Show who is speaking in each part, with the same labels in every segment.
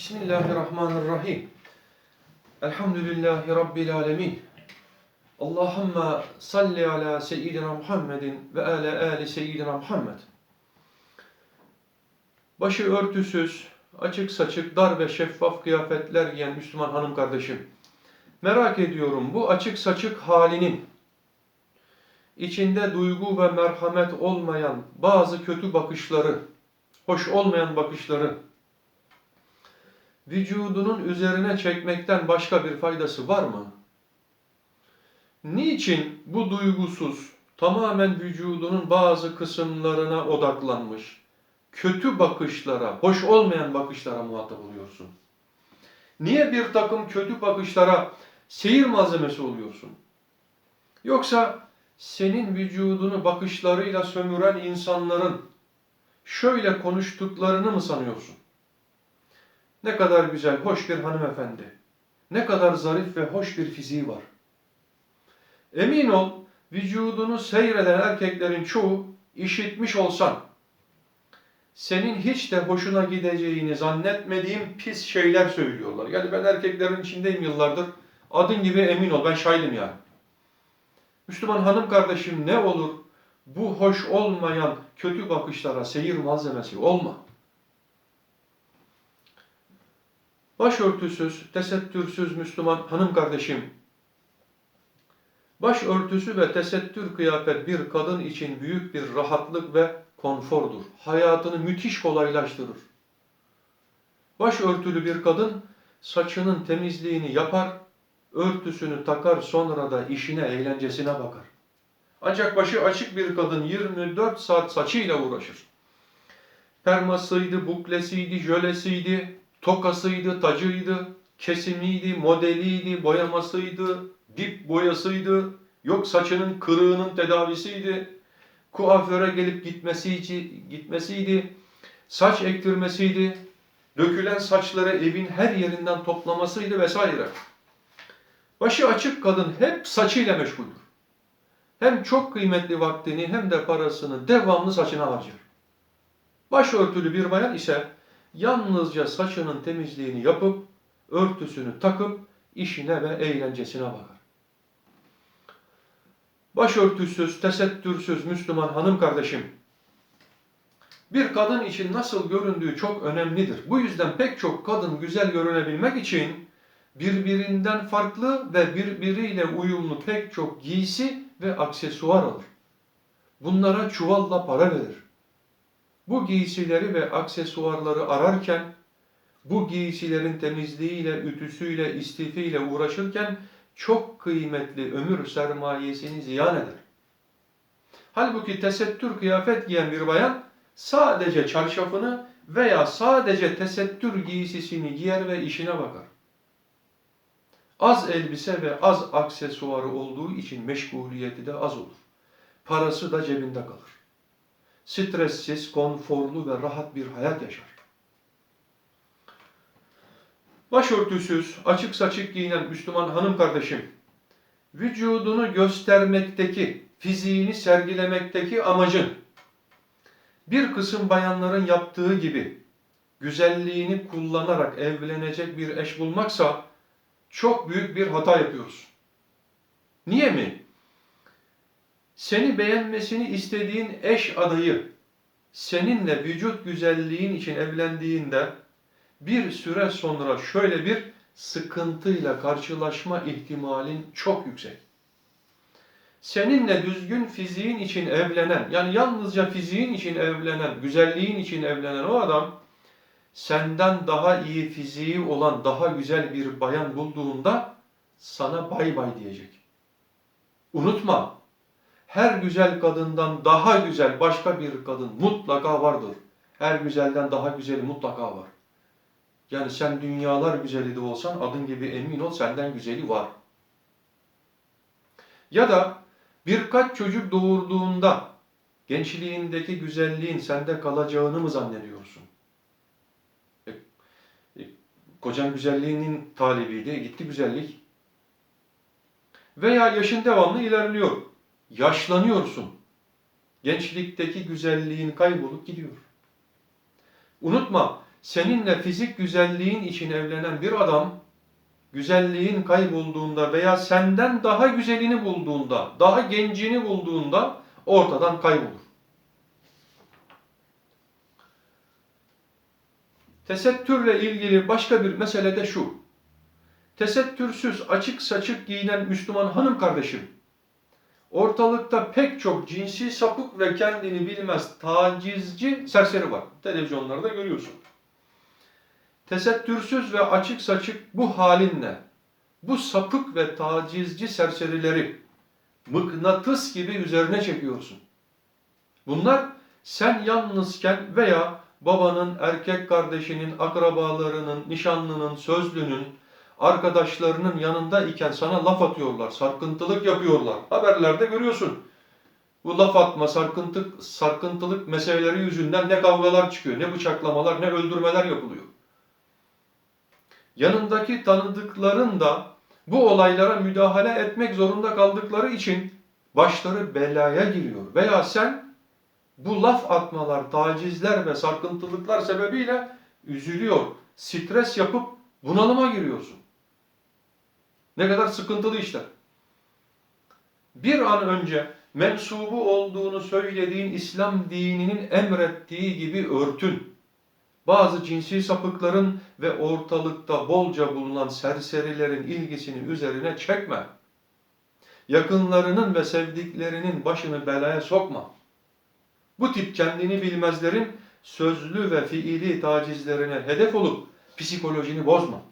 Speaker 1: Bismillahirrahmanirrahim. Elhamdülillahi Rabbil alemin. Allahümme salli ala seyyidina Muhammedin ve ala ali seyyidina Muhammed. Başı örtüsüz, açık saçık, dar ve şeffaf kıyafetler giyen Müslüman hanım kardeşim. Merak ediyorum bu açık saçık halinin içinde duygu ve merhamet olmayan bazı kötü bakışları, hoş olmayan bakışları vücudunun üzerine çekmekten başka bir faydası var mı? Niçin bu duygusuz, tamamen vücudunun bazı kısımlarına odaklanmış, kötü bakışlara, hoş olmayan bakışlara muhatap oluyorsun? Niye bir takım kötü bakışlara seyir malzemesi oluyorsun? Yoksa senin vücudunu bakışlarıyla sömüren insanların şöyle konuştuklarını mı sanıyorsun? Ne kadar güzel, hoş bir hanımefendi. Ne kadar zarif ve hoş bir fiziği var. Emin ol, vücudunu seyreden erkeklerin çoğu işitmiş olsan, senin hiç de hoşuna gideceğini zannetmediğim pis şeyler söylüyorlar. Yani ben erkeklerin içindeyim yıllardır. Adın gibi emin ol, ben şahidim yani. Müslüman hanım kardeşim ne olur bu hoş olmayan kötü bakışlara seyir malzemesi olma. Başörtüsüz, tesettürsüz Müslüman hanım kardeşim, başörtüsü ve tesettür kıyafet bir kadın için büyük bir rahatlık ve konfordur. Hayatını müthiş kolaylaştırır. Başörtülü bir kadın saçının temizliğini yapar, örtüsünü takar sonra da işine, eğlencesine bakar. Ancak başı açık bir kadın 24 saat saçıyla uğraşır. Permasıydı, buklesiydi, jölesiydi, tokasıydı, tacıydı, kesimiydi, modeliydi, boyamasıydı, dip boyasıydı, yok saçının kırığının tedavisiydi, kuaföre gelip gitmesiydi, gitmesiydi, saç ektirmesiydi, dökülen saçları evin her yerinden toplamasıydı vesaire. Başı açık kadın hep saçıyla meşguldür. Hem çok kıymetli vaktini hem de parasını devamlı saçına harcar. Başörtülü bir bayan ise yalnızca saçının temizliğini yapıp, örtüsünü takıp, işine ve eğlencesine bakar. Başörtüsüz, tesettürsüz Müslüman hanım kardeşim, bir kadın için nasıl göründüğü çok önemlidir. Bu yüzden pek çok kadın güzel görünebilmek için birbirinden farklı ve birbiriyle uyumlu pek çok giysi ve aksesuar alır. Bunlara çuvalla para verir. Bu giysileri ve aksesuarları ararken, bu giysilerin temizliğiyle, ütüsüyle, istifiyle uğraşırken çok kıymetli ömür sermayesini ziyan eder. Halbuki tesettür kıyafet giyen bir bayan sadece çarşafını veya sadece tesettür giysisini giyer ve işine bakar. Az elbise ve az aksesuarı olduğu için meşguliyeti de az olur. Parası da cebinde kalır stressiz, konforlu ve rahat bir hayat yaşar. Başörtüsüz, açık saçık giyinen Müslüman hanım kardeşim, vücudunu göstermekteki, fiziğini sergilemekteki amacın, bir kısım bayanların yaptığı gibi güzelliğini kullanarak evlenecek bir eş bulmaksa çok büyük bir hata yapıyoruz. Niye mi? Seni beğenmesini istediğin eş adayı seninle vücut güzelliğin için evlendiğinde bir süre sonra şöyle bir sıkıntıyla karşılaşma ihtimalin çok yüksek. Seninle düzgün fiziğin için evlenen, yani yalnızca fiziğin için evlenen, güzelliğin için evlenen o adam, senden daha iyi fiziği olan daha güzel bir bayan bulduğunda sana bay bay diyecek. Unutma, her güzel kadından daha güzel başka bir kadın mutlaka vardır. Her güzelden daha güzeli mutlaka var. Yani sen dünyalar güzeli de olsan adın gibi emin ol senden güzeli var. Ya da birkaç çocuk doğurduğunda gençliğindeki güzelliğin sende kalacağını mı zannediyorsun? E, e, kocan güzelliğinin talibiydi, gitti güzellik. Veya yaşın devamlı ilerliyor yaşlanıyorsun. Gençlikteki güzelliğin kaybolup gidiyor. Unutma, seninle fizik güzelliğin için evlenen bir adam güzelliğin kaybolduğunda veya senden daha güzelini bulduğunda, daha gencini bulduğunda ortadan kaybolur. Tesettürle ilgili başka bir mesele de şu. Tesettürsüz, açık saçık giyinen Müslüman hanım kardeşim, ortalıkta pek çok cinsi sapık ve kendini bilmez tacizci serseri var. Televizyonlarda görüyorsun. Tesettürsüz ve açık saçık bu halinle, bu sapık ve tacizci serserileri mıknatıs gibi üzerine çekiyorsun. Bunlar sen yalnızken veya babanın, erkek kardeşinin, akrabalarının, nişanlının, sözlünün, arkadaşlarının yanında iken sana laf atıyorlar, sarkıntılık yapıyorlar. Haberlerde görüyorsun. Bu laf atma, sarkıntılık, sarkıntılık meseleleri yüzünden ne kavgalar çıkıyor, ne bıçaklamalar, ne öldürmeler yapılıyor. Yanındaki tanıdıkların da bu olaylara müdahale etmek zorunda kaldıkları için başları belaya giriyor. Veya sen bu laf atmalar, tacizler ve sarkıntılıklar sebebiyle üzülüyor, stres yapıp bunalıma giriyorsun. Ne kadar sıkıntılı işler. Bir an önce mensubu olduğunu söylediğin İslam dininin emrettiği gibi örtün. Bazı cinsi sapıkların ve ortalıkta bolca bulunan serserilerin ilgisini üzerine çekme. Yakınlarının ve sevdiklerinin başını belaya sokma. Bu tip kendini bilmezlerin sözlü ve fiili tacizlerine hedef olup psikolojini bozma.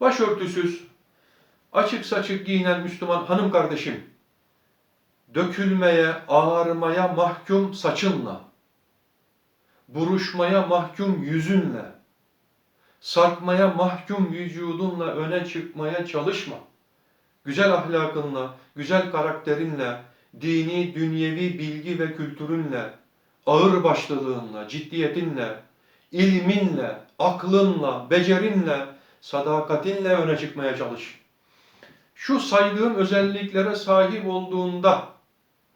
Speaker 1: Başörtüsüz, açık saçık giyinen Müslüman hanım kardeşim, dökülmeye, ağarmaya mahkum saçınla, buruşmaya mahkum yüzünle, sarkmaya mahkum vücudunla öne çıkmaya çalışma. Güzel ahlakınla, güzel karakterinle, dini, dünyevi bilgi ve kültürünle, ağır başlılığınla, ciddiyetinle, ilminle, aklınla, becerinle, sadakatinle öne çıkmaya çalış. Şu saydığım özelliklere sahip olduğunda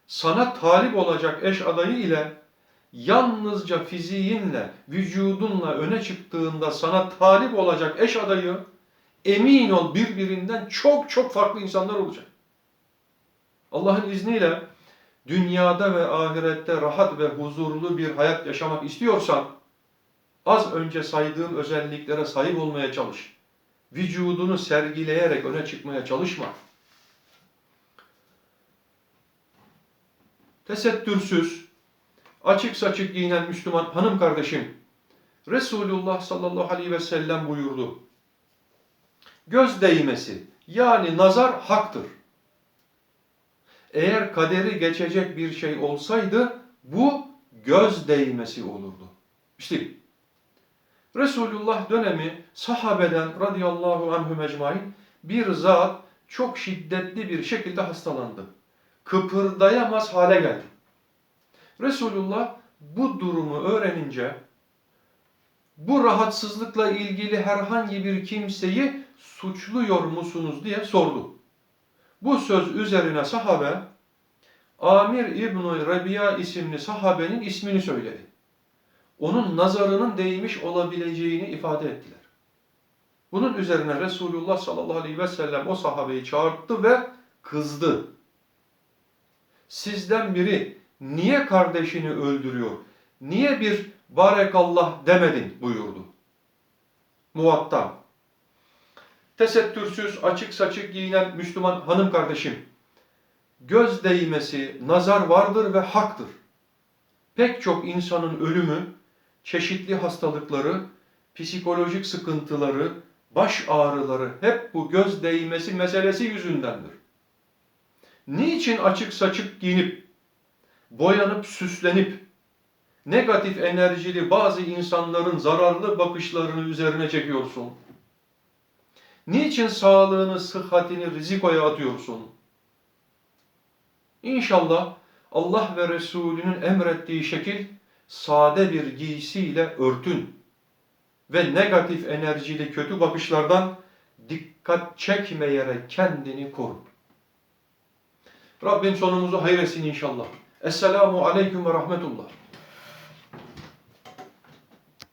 Speaker 1: sana talip olacak eş adayı ile yalnızca fiziğinle, vücudunla öne çıktığında sana talip olacak eş adayı emin ol birbirinden çok çok farklı insanlar olacak. Allah'ın izniyle dünyada ve ahirette rahat ve huzurlu bir hayat yaşamak istiyorsan az önce saydığım özelliklere sahip olmaya çalış. Vücudunu sergileyerek öne çıkmaya çalışma. Tesettürsüz, açık saçık giyinen Müslüman hanım kardeşim, Resulullah sallallahu aleyhi ve sellem buyurdu. Göz değmesi yani nazar haktır. Eğer kaderi geçecek bir şey olsaydı bu göz değmesi olurdu. İşte Resulullah dönemi sahabeden radıyallahu anhü mecmain bir zat çok şiddetli bir şekilde hastalandı. Kıpırdayamaz hale geldi. Resulullah bu durumu öğrenince bu rahatsızlıkla ilgili herhangi bir kimseyi suçluyor musunuz diye sordu. Bu söz üzerine sahabe Amir İbn-i Rabia isimli sahabenin ismini söyledi. Onun nazarının değmiş olabileceğini ifade ettiler. Bunun üzerine Resulullah sallallahu aleyhi ve sellem o sahabeyi çağırttı ve kızdı. Sizden biri niye kardeşini öldürüyor? Niye bir barekallah demedin buyurdu. Muvatta. Tesettürsüz, açık saçık giyinen Müslüman hanım kardeşim, göz değmesi, nazar vardır ve haktır. Pek çok insanın ölümü, çeşitli hastalıkları, psikolojik sıkıntıları, baş ağrıları hep bu göz değmesi meselesi yüzündendir. Niçin açık saçık giyinip, boyanıp, süslenip, negatif enerjili bazı insanların zararlı bakışlarını üzerine çekiyorsun? Niçin sağlığını, sıhhatini rizikoya atıyorsun? İnşallah Allah ve Resulünün emrettiği şekil sade bir giysiyle örtün ve negatif enerjili kötü bakışlardan dikkat çekmeyerek kendini koru. Rabbim sonumuzu hayretsin inşallah. Esselamu Aleyküm ve Rahmetullah.